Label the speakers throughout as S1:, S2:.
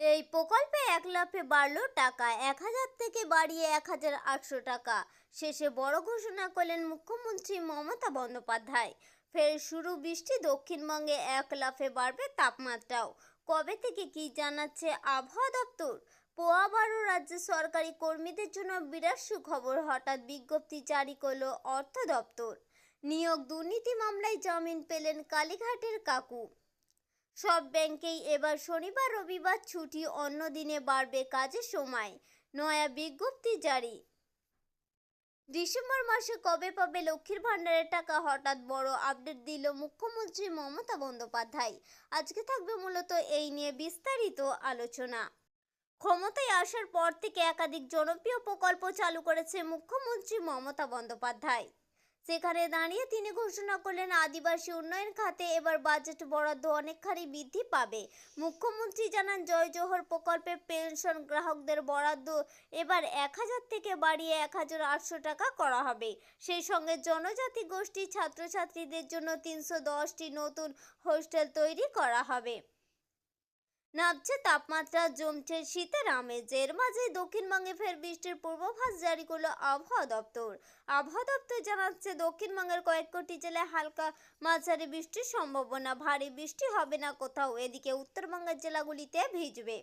S1: এই প্রকল্পে এক লাফে বাড়লো টাকা, এক হাজার থেকে বাড়িয়ে এক হাজার আটশো টাকা। শেষে বড় ঘোষণা করলেন মুখ্যমন্ত্রী মমতা বন্দ্যোপাধ্যায়। ফের শুরু বৃষ্টি, দক্ষিণবঙ্গে এক লাফে বাড়বে তাপমাত্রাও। কবে থেকে কি জানাচ্ছে আবহাওয়া দপ্তর? পোয়া বারো রাজ্যের সরকারি কর্মীদের জন্য বিরাট সুখবর, হঠাৎ বিজ্ঞপ্তি জারি করল অর্থ দপ্তর। নিয়োগ দুর্নীতি মামলায় জামিন পেলেন কালীঘাটের কাকু। সব ব্যাংকেই এবার শনিবার, রবিবার ছুটি, অন্য দিনে বাড়বে কাজের সময়। নয়া বিজ্ঞপ্তি জারি। ডিসেম্বর মাসে কবে পাবে লক্ষ্মীর ভাণ্ডারের টাকা? হঠাৎ বড় আপডেট দিল মুখ্যমন্ত্রী মমতা বন্দ্যোপাধ্যায়। আজকে থাকবে মূলত এই নিয়ে বিস্তারিত আলোচনা। ক্ষমতায় আসার পর থেকে একাধিক জনপ্রিয় প্রকল্প চালু করেছে মুখ্যমন্ত্রী মমতা বন্দ্যোপাধ্যায়। সেখানে দাঁড়িয়ে তিনি ঘোষণা করলেন, আদিবাসী উন্নয়ন খাতে এবার বাজেট বরাদ্দ অনেকখানি বৃদ্ধি পাবে। মুখ্যমন্ত্রী জানান, জয় জোহর প্রকল্পে পেনশন গ্রাহকদের বরাদ্দ এবার এক হাজার থেকে বাড়িয়ে এক হাজার আটশো টাকা করা হবে। সেই সঙ্গে জনজাতি গোষ্ঠী ছাত্রছাত্রীদের জন্য তিনশো দশটি নতুন হোস্টেল তৈরি করা হবে। নামছে তাপমাত্রা জমছে শীতের আমেজের মাঝে দক্ষিণবঙ্গে ফের বৃষ্টির পূর্বাভাস জারি করল আবহাওয়া দপ্তর। আবহাওয়া দপ্তর জানাচ্ছে দক্ষিণবঙ্গের কয়েক কোটি জেলায় হালকা মাঝারি বৃষ্টির সম্ভাবনা। ভারী বৃষ্টি হবে না কোথাও, এদিকে উত্তরবঙ্গের জেলাগুলিতে ভিজবে।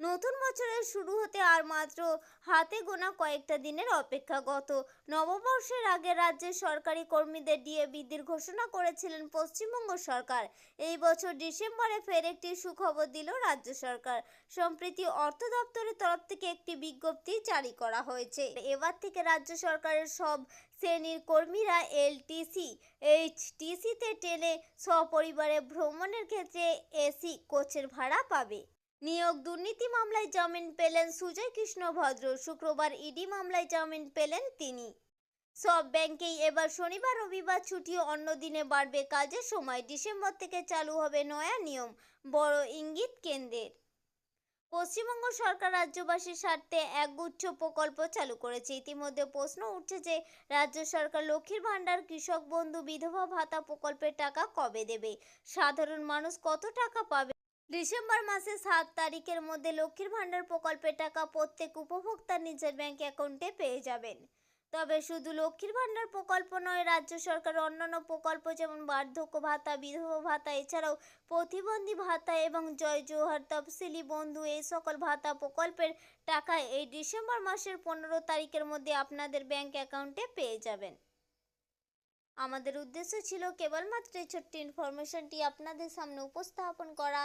S1: নতুন বছরের শুরু হতে আর মাত্র হাতে গোনা কয়েকটা দিনের অপেক্ষা। গত নববর্ষের আগে রাজ্যের সরকারি কর্মীদের ডিএ বৃদ্ধির ঘোষণা করেছিলেন পশ্চিমবঙ্গ সরকার। এই বছর ডিসেম্বরে ফের একটি সুখবর দিল রাজ্য সরকার। সম্প্রতি অর্থ দপ্তরের তরফ থেকে একটি বিজ্ঞপ্তি জারি করা হয়েছে। এবার থেকে রাজ্য সরকারের সব শ্রেণির কর্মীরা এলটিসি এইচটিসিতে ট্রেনে সপরিবারে ভ্রমণের ক্ষেত্রে এসি কোচের ভাড়া পাবে। নিয়োগ দুর্নীতি মামলায় জামিন পেলেন সুজয় কৃষ্ণ ভদ্র। শুক্রবার ইডি মামলায় জামিন পেলেন তিনি। সব ব্যাংকেই এবার শনিবার, রবিবার ছুটি অন্য দিনে বাড়বে কাজের সময়। ডিসেম্বর থেকে চালু হবে নয়া নিয়ম, বড় ইঙ্গিত কেন্দ্রের। পশ্চিমবঙ্গ সরকার রাজ্যবাসীর স্বার্থে একগুচ্ছ প্রকল্প চালু করেছে। ইতিমধ্যে প্রশ্ন উঠছে যে, রাজ্য সরকার লক্ষ্মীর ভাণ্ডার, কৃষক বন্ধু, বিধবা ভাতা প্রকল্পের টাকা কবে দেবে? সাধারণ মানুষ কত টাকা পাবে? ডিসেম্বর মাসে সাত তারিখের মধ্যে লক্ষ্মীর ভাণ্ডার প্রকল্পের টাকা প্রত্যেক উপভোক্তা নিজের ব্যাংক অ্যাকাউন্টে পেয়ে যাবেন। তবে শুধু লক্ষ্মীর ভাণ্ডার প্রকল্প নয়, রাজ্য সরকার অন্যান্য প্রকল্প যেমন বার্ধক্য ভাতা, বিধবা ভাতা, এছাড়াও প্রতিবন্ধী ভাতা এবং জয় জোহার, তফসিলি বন্ধু এই সকল ভাতা প্রকল্পের টাকা এই ডিসেম্বর মাসের পনেরো তারিখের মধ্যে আপনাদের ব্যাংক অ্যাকাউন্টে পেয়ে যাবেন। আমাদের উদ্দেশ্য ছিল কেবলমাত্র এই ছোট্ট ইনফরমেশনটি আপনাদের সামনে উপস্থাপন করা।